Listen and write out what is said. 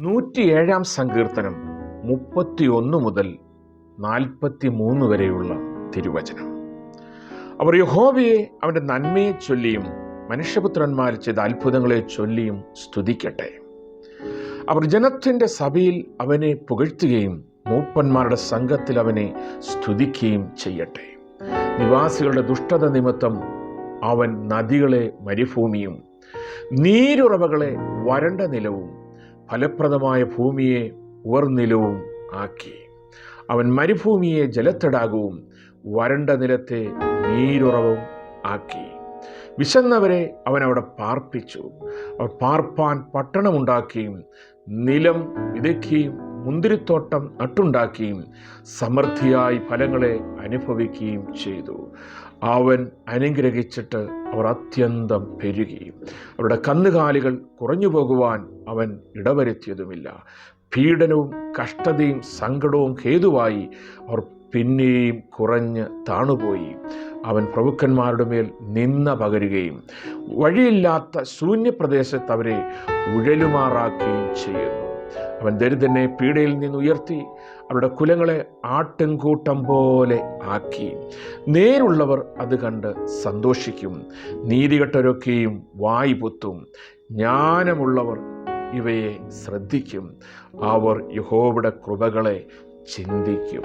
നൂറ്റിയേഴാം സങ്കീർത്തനം മുപ്പത്തി ഒന്ന് മുതൽ നാൽപ്പത്തി മൂന്ന് വരെയുള്ള തിരുവചനം. അവർ യഹോവയെ അവന്റെ നന്മയെ ചൊല്ലിയും മനുഷ്യപുത്രന്മാർ ചെയ്ത അത്ഭുതങ്ങളെ ചൊല്ലിയും സ്തുതിക്കട്ടെ. അവർ ജനത്തിന്റെ സഭയിൽ അവനെ പുകഴ്ത്തുകയും മൂപ്പന്മാരുടെ സംഘത്തിൽ അവനെ സ്തുതിക്കുകയും ചെയ്യട്ടെ. നിവാസികളുടെ ദുഷ്ടത നിമിത്തം അവൻ നദികളെ മരുഭൂമിയും നീരുറവകളെ വരണ്ട നിലവും ഫലപ്രദമായ ഭൂമിയെ ഉവർനിലവും ആക്കി. അവൻ മരുഭൂമിയെ ജലത്തടാകവും വരണ്ട നിലത്തെ നീരുറവും ആക്കി. വിശന്നവരെ അവൻ അവിടെ പാർപ്പിച്ചു. അവർ പാർപ്പാൻ പട്ടണമുണ്ടാക്കുകയും നിലം വിതയ്ക്കുകയും മുന്തിരിത്തോട്ടം നട്ടുണ്ടാക്കുകയും സമൃദ്ധിയായി ഫലങ്ങളെ അനുഭവിക്കുകയും ചെയ്തു. അവൻ അനുഗ്രഹിച്ചിട്ട് അവർ അത്യന്തം പെരുകി അവരുടെ കന്നുകാലികൾ കുറഞ്ഞു പോകുവാൻ അവൻ ഇടവരുത്തിയതുമില്ല. പീഡനവും കഷ്ടതയും സങ്കടവും ഹേതുവായി അവർ പിന്നെയും കുറഞ്ഞ് താണുപോയി. അവൻ പ്രഭുക്കന്മാരുടെ മേൽ നിന്ന പകരുകയും വഴിയില്ലാത്ത ശൂന്യപ്രദേശത്ത് അവരെ ഉഴലുമാറാക്കുകയും ചെയ്യുന്നു. അവൻ ദരിദ്രനെ പീഡയിൽ നിന്ന് ഉയർത്തി അവരുടെ കുലങ്ങളെ ആട്ടിൻകൂട്ടം പോലെ ആക്കി. നേരുള്ളവർ അത് കണ്ട് സന്തോഷിക്കും. നീതികെട്ടരൊക്കെയും വായി പൊത്തും. ജ്ഞാനമുള്ളവർ ഇവയെ ശ്രദ്ധിക്കും. അവർ യഹോവയുടെ കൃപകളെ ചിന്തിക്കും.